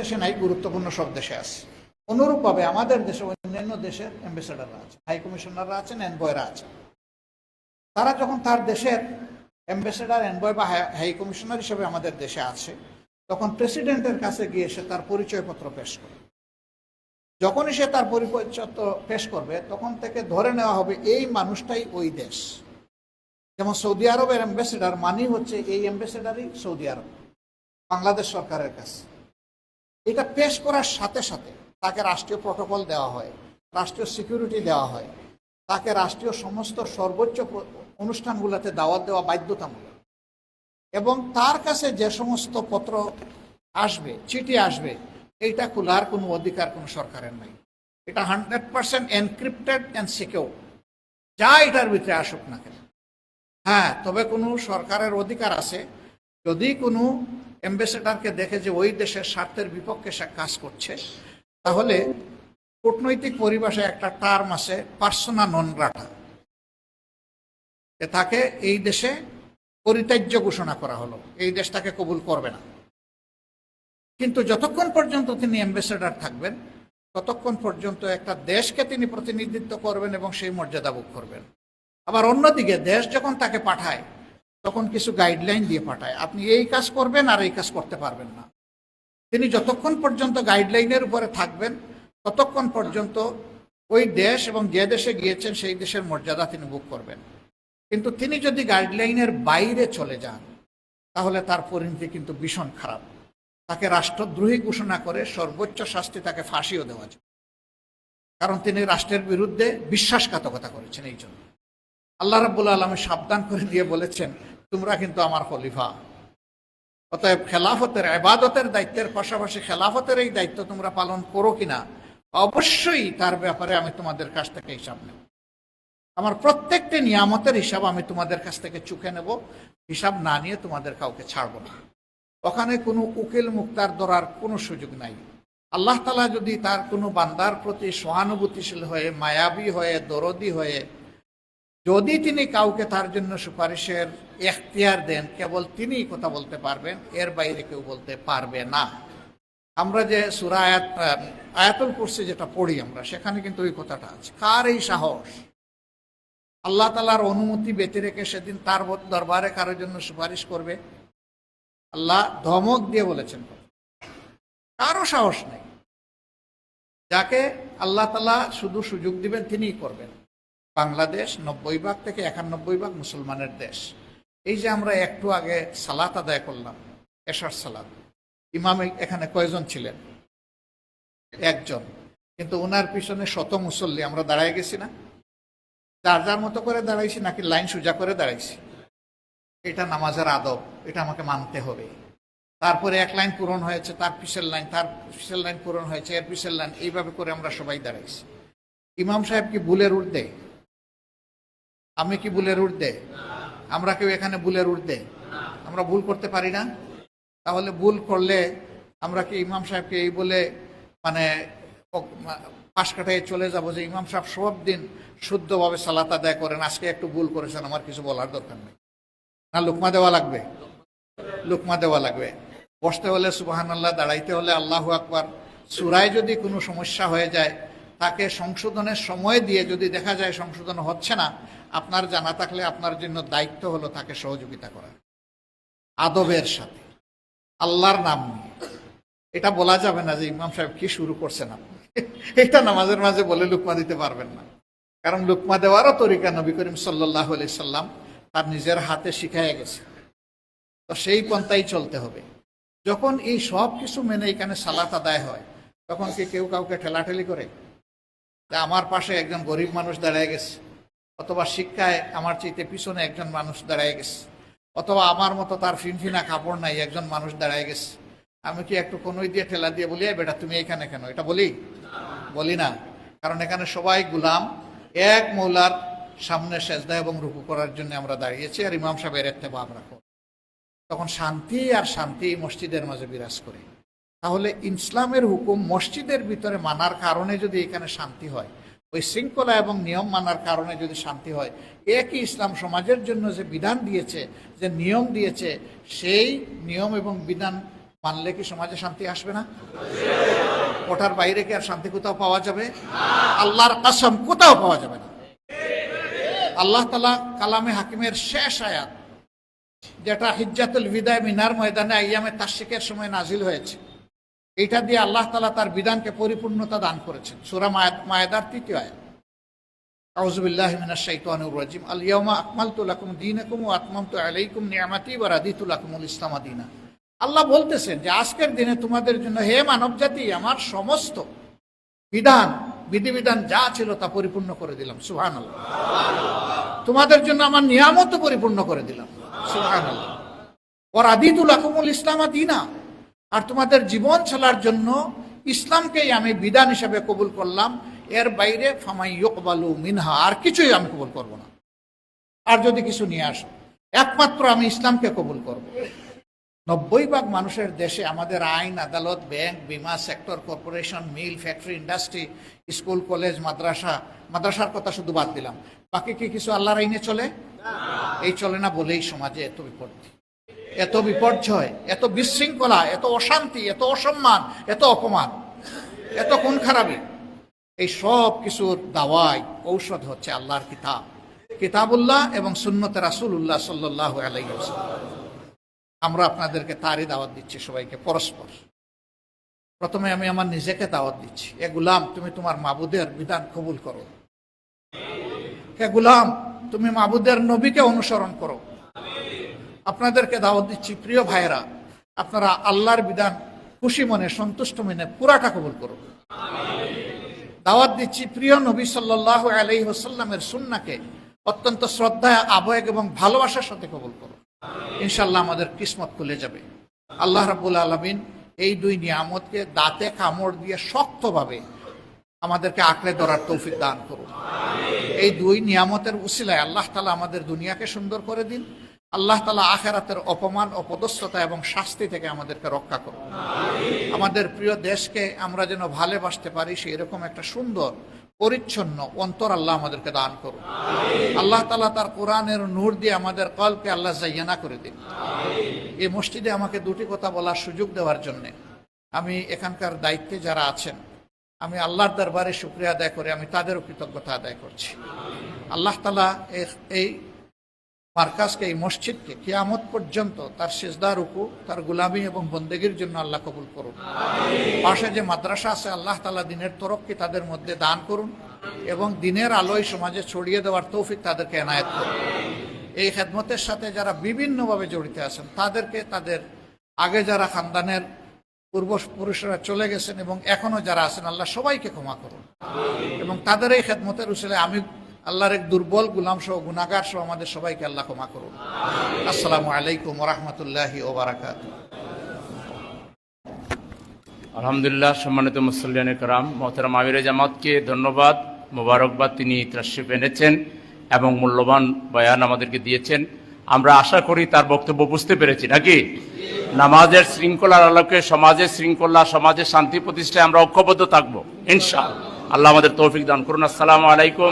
দেশে নাই, গুরুত্বপূর্ণ সব দেশে আছে। অনুরূপভাবে আমাদের দেশে অন্যান্য দেশের অ্যাম্বাসেডাররা আছে হাই কমিশনাররা আছেন এনবয়রা আছেন। তারা যখন তার দেশের অ্যাম্বাসেডার এনবয় বা হাই কমিশনার হিসেবে আমাদের দেশে আছে, তখন প্রেসিডেন্টের কাছে গিয়ে সে তার পরিচয়পত্র পেশ করে যখনই সে তার পরিচয়পত্র পেশ করবে, তখন থেকে ধরে নেওয়া হবে এই মানুষটাই ওই দেশ। যেমন সৌদি আরবের অ্যাম্বাসেডার মানি হচ্ছে এই অ্যাম্বাসেডারই সৌদি আরব, বাংলাদেশ সরকারের কাছে। এটা পেশ করার সাথে সাথে তাকে রাষ্ট্রীয় প্রটোকল দেওয়া হয়, রাষ্ট্রীয় সিকিউরিটি দেওয়া হয়। তাকে রাষ্ট্রীয় সমস্ত সর্বোচ্চ অনুষ্ঠানগুলোতে দাওয়াত দেওয়া বাধ্যতামূলক। এবং তার কাছে যে সমস্ত পত্র আসবে, চিঠি আসবে, এইটা খোলার কোনো অধিকার কোনো সরকারের নাই। এটা hundred percent encrypted and secure. যা এটার ভিতরে আসুক না কেন। হ্যাঁ তবে কোনো সরকারের অধিকার আছে। যদি কোনো অ্যাম্বাসেডারকে দেখে যে ওই দেশের স্বার্থের বিপক্ষে সে কাজ করছে, তাহলে কূটনৈতিক পরিভাষায় একটা টার্ম আছে, পার্সোনা নন গ্রাটা। তাকে এই দেশে পরিত্যাজ্য ঘোষণা করা হলো, এই দেশ তাকে কবুল করবে না। কিন্তু যতক্ষণ পর্যন্ত তিনি অ্যাম্বাসেডার থাকবেন, ততক্ষণ পর্যন্ত একটা দেশকে তিনি প্রতিনিধিত্ব করবেন এবং সেই মর্যাদা ভোগ করবেন। আবার অন্যদিকে দেশ যখন তাকে পাঠায় তখন কিছু গাইডলাইন দিয়ে পাঠায়। আপনি এই কাজ করবেন আর এই কাজ করতে পারবেন না। তিনি যতক্ষণ পর্যন্ত গাইডলাইনের উপরে থাকবেন, ততক্ষণ পর্যন্ত ওই দেশ এবং যে দেশে গিয়েছেন, সেই দেশের মর্যাদা তিনি বুক করবেন। কিন্তু তিনি যদি গাইডলাইনের বাইরে চলে যান, তাহলে তার পরিণতি কিন্তু ভীষণ খারাপ। তাকে রাষ্ট্রদ্রোহী ঘোষণা করে সর্বোচ্চ শাস্তি তাকে ফাঁসিও দেওয়া যায়। কারণ তিনি রাষ্ট্রের বিরুদ্ধে বিশ্বাসঘাতকতা করেছেন এই জন্য। আল্লাহ রাব্বুল আলমী সাবধান করে দিয়ে বলেছেন তোমরা কিন্তু আমার খলিফা। অতএব খেলাফতের আবাদতের দায়িত্বের পাশাপাশি খেলাফতের এই দায়িত্ব তোমরা পালন করো কিনা, অবশ্যই তার ব্যাপারে আমি তোমাদের কাছ থেকে হিসাব নেব। আমার প্রত্যেকটি নিয়ামতের হিসাব আমি তোমাদের কাছ থেকে চুকে নেব, হিসাব না নিয়ে তোমাদের কাউকে ছাড়বো না। ওখানে কোনো উকিল মুক্তার ধরার কোনো সুযোগ নাই। আল্লাহ তালা যদি তার কোনো বান্দার প্রতি সহানুভূতিশীল হয়ে, মায়াবী হয়ে, দরদি হয়ে যদি তিনি কাউকে তার জন্য সুপারিশের এখতিয়ার দেন, কেবল তিনিই কথা বলতে পারবেন, এর বাইরে কেউ বলতে পারবে না। আমরা যে সুরা আয়াত আয়াতুল কুরসি যেটা পড়ি আমরা, সেখানে কিন্তু ওই কথাটা আছে। কার এই সাহস? আল্লাহ তালার অনুমতি বেঁধে রেখে সেদিন তার দরবারে কারোর জন্য সুপারিশ করবে? আল্লাহ ধমক দিয়ে বলেছেন। কারও সাহস নেই। যাকে আল্লাহ তালা শুধু সুযোগ দিবেন, তিনিই করবেন। বাংলাদেশ নব্বই ভাগ থেকে একানব্বই ভাগ মুসলমানের দেশ। এই যে আমরা একটু আগে সালাত আদায় করলাম, এশার সালাত। ইমাম এখানে কয়জন ছিলেন? একজন। কিন্তু ওনার পিছনে শত মুসল্লি, আমরা দাঁড়ায় গেছি না। যার যার মতো করে দাঁড়াইছি, নাকি লাইন সোজা করে দাঁড়াইছি। এটা নামাজের আদব, এটা আমাকে মানতে হবে। তারপরে এক লাইন পূরণ হয়েছে, তার পিসের লাইন, তার পিসের লাইন পূরণ হয়েছে, এর পিসের লাইন, এইভাবে করে আমরা সবাই দাঁড়াইছি। ইমাম সাহেব কি বুলের উর্ধে আমি কি বুলের উর্ধে আমরা কেউ এখানে বুলের উর্ধে আমরা ভুল করতে পারি না? তাহলে ভুল করলে আমরা কি ইমাম সাহেবকে এই বলে মানে পাশ কাটায় চলে যাব যে ইমাম সাহেব সব দিন শুদ্ধভাবে সালাত আদায় করেন, আজকে একটু ভুল করেছেন, আমার কিছু বলার দরকার নেই। না, লুকমা দেওয়া লাগবে। লুকমা দেওয়া লাগবে। বসতে হলে সুবাহান আল্লাহ দাঁড়াইতে হলে আল্লাহ আকবার। সুরায় যদি কোনো সমস্যা হয়ে যায় তাকে সংশোধনের সময় দিয়ে যদি দেখা যায় সংশোধন হচ্ছে না, আপনার জানা থাকলে আপনার জন্য দায়িত্ব হলো তাকে সহযোগিতা করা। আদবের সাথে, আল্লাহর নাম নিয়ে। এটা বলা যাবে না যে ইমাম সাহেব কি শুরু করছেন আপনি। এটা নামাজের মাঝে বলে লুকমা দিতে পারবেন না। কারণ লুকমা দেওয়ারও তরিকা নবী করিম সাল্লাহ আলি সাল্লাম তার নিজের হাতে শিখাইয়া গেছে। তো সেই পন্থাই চলতে হবে। যখন এই সব কিছু মেনে এখানে সালাত আদায় হয়, তখন কি কেউ কাউকে ঠেলাঠেলি করে? তা আমার পাশে একজন গরিব মানুষ দাঁড়ায় গেছে। অথবা শিক্ষায় আমার চাইতে পিছনে একজন মানুষ দাঁড়ায় গেছে। অথবা আমার মতো তার ফিনফিনা কাপড় নাই, একজন মানুষ দাঁড়ায় গেছে। আমি কি একটু কোনোই দিয়ে ঠেলা দিয়ে বলি বেটা, তুমি এখানে কেন? এটা বলি? বলি না। কারণ এখানে সবাই গুলাম, এক মৌলার সামনে সেজদা এবং রুকু করার জন্য আমরা দাঁড়িয়েছি আর ইমাম সাহেবের একটা ভাব রাখো তখন শান্তি আর শান্তি মসজিদের মাঝে বিরাজ করে। তাহলে ইসলামের হুকুম মসজিদের ভিতরে মানার কারণে যদি এখানে শান্তি হয়, ওই শৃঙ্খলা এবং নিয়ম মানার কারণে যদি শান্তি হয়, একই ইসলাম সমাজের জন্য যে বিধান দিয়েছে, যে নিয়ম দিয়েছে, সেই নিয়ম এবং বিধান মানলে কি সমাজে শান্তি আসবে না? ওটার বাইরে কি আর শান্তি কোথাও পাওয়া যাবে? আল্লাহর কাসম কোথাও পাওয়া যাবে না। আল্লাহ তালা কালামে হাকিমের শেষ আয়াত, যেটা হিজ্জাতুল বিদায় মিনার ময়দানে আইয়ামে তাশিকের সময় নাজিল হয়েছে। এইটা দিয়ে আল্লাহ তালা তার বিধানকে পরিপূর্ণতা দান করেছেন। সুরা মায়েদার তৃতীয় আয়াত। আউজুবিল্লাহ মিনাশ শাইতানির রাজিম। আল ইয়াউমা আকমালতু লাকুম দীনাকুম ওয়া আতমামতু আলাইকুম নি'মাতি ওয়া রাদিতু লাকুমুল ইসলাম দীনা। আল্লাহ বলতেছেন যে, আজকের দিনে তোমাদের জন্য হে মানব জাতি আমার সমস্ত বিধান, বিধিবিধান যা ছিল তা পরিপূর্ণ করে দিলাম। সুবহানাল্লাহ। তোমাদের জন্য আমার নিয়ামত পরিপূর্ণ করে দিলাম। সুবহানাল্লাহ। ওয়া রাদিতু লাকুমুল ইসলাম দীনা। আর তোমাদের জীবন চলার জন্য ইসলামকেই আমি বিধান হিসাবে কবুল করলাম। এর বাইরে ফামাই ইকবালু মিনহা, আর কিছুই আমি কবুল করব না। আর যদি কিছু নিয়ে আসো, একমাত্র আমি ইসলামকে কবুল করব। নব্বই ভাগ মানুষের দেশে আমাদের আইন, আদালত, ব্যাংক, বিমা, sector, corporation, mill, factory, industry, school, college, মাদ্রাসা, মাদ্রাসার কথা শুধু বাদ দিলাম। বাকি কি কিছু আল্লাহর আইনে চলে? এই চলে না বলেই সমাজে এত বিপত্তি। এত বিপর্যয়, এত বিশৃঙ্খলা, এত অশান্তি, এত অসম্মান, এত অপমান, এত কোন খারাপি। এই সব কিছুর দাওয়াই ঔষধ হচ্ছে আল্লাহর কিতাব, কিতাবুল্লাহ এবং সুন্নতে রাসুল্লাহ সাল্লাহ আমরা আপনাদেরকে তারই দাওয়াত দিচ্ছি সবাইকে, পরস্পর। প্রথমে আমি আমার নিজেকে দাওয়াত দিচ্ছি। এ গুলাম, তুমি তোমার মাবুদের বিধান কবুল করো। হে গুলাম, তুমি মাবুদের নবীকে অনুসরণ করো। আপনাদেরকে দাওয়াত দিচ্ছি, প্রিয় ভাইয়েরা, আপনারা আল্লাহর বিধান খুশি মনে, সন্তুষ্ট মনে, পুরাটা কবুল করুন। দাওয়াত দিচ্ছি, প্রিয় নবী সাল্লাহ আলাই হোসাল্লামের সুন্নাকে অত্যন্ত শ্রদ্ধা আবেগ এবং ভালোবাসার সাথে কবুল করুন। ইনশাল্লাহ আমাদের কিসমত খুলে যাবে। আল্লাহ রাবুল আলমিন এই দুই নিয়ামতকে দাঁতে কামড় দিয়ে শক্তভাবে আমাদেরকে আঁকড়ে ধরার তৌফিক দান করুন। এই দুই নিয়ামতের উসিলায় আল্লাহ তালা আমাদের দুনিয়াকে সুন্দর করে দিন। আল্লাহ তালা আখেরাতের অপমান অপদস্থতা এবং শাস্তি থেকে আমাদেরকে রক্ষা করুন। আমাদের প্রিয় দেশকে আমরা যেন ভালোবাসতে পারি সেই রকম একটা সুন্দর পরিচ্ছন্ন অন্তর আল্লাহ আমাদেরকে দান করুন। আল্লাহ তালা তার কোরআনের নূর দিয়ে আমাদের কলকে আল্লাহ জাইয়ানা করে দিন। এই মসজিদে আমাকে দুটি কথা বলার সুযোগ দেওয়ার জন্যে আমি এখানকার দায়িত্বে যারা আছেন আমি আল্লাহর দরবারে শুক্রিয়া আদায় করে আমি তাদেরও কৃতজ্ঞতা আদায় করছি। আল্লাহ তালা এই মার্কাজকে এই মসজিদকে কিয়ামত পর্যন্ত তার সেজদার উকু তার গুলামি এবং বন্দেগীর জন্য আল্লাহ কবুল করুন। পাশে যে মাদ্রাসা আছে, আল্লাহ তালা দিনের তরফকে তাদের মধ্যে দান করুন এবং দিনের আলোয় সমাজে ছড়িয়ে দেওয়ার তৌফিক তাদেরকে এনায়েত করুন। এই খেদমতের সাথে যারা বিভিন্নভাবে জড়িত আছেন, তাদেরকে তাদের আগে যারা খানদানের পূর্বপুরুষরা চলে গেছেন এবং এখনও যারা আছেন, আল্লাহ সবাইকে ক্ষমা করুন। এবং তাদের এই খেদমতের উসলে আমি আল্লাহর এক দুর্বল গুলাম সহ গুনাগার সহ আমাদের সবাইকে আল্লাহ ক্ষমা করুন। আসসালামু আলাইকুম রহমতুল্লাহি ওবরাকাত আলহামদুলিল্লাহ, সম্মানিত মুসল্লিয়ান করাম মোহতারাম আমির জামাতকে ধন্যবাদ, মোবারকবাদ তিনি ত্রাসিপ এনেছেন এবং মূল্যবান বয়ান আমাদেরকে দিয়েছেন। আমরা আশা করি তার বক্তব্য বুঝতে পেরেছি, নাকি? নামাজের শৃঙ্খলার আলোকে, সমাজের শৃঙ্খলা, সমাজের শান্তি প্রতিষ্ঠায় আমরা ঐক্যবদ্ধ থাকব, ইনশাআল্লাহ। আল্লাহ আমাদের তৌফিক দান করুন। আসসালামু আলাইকুম।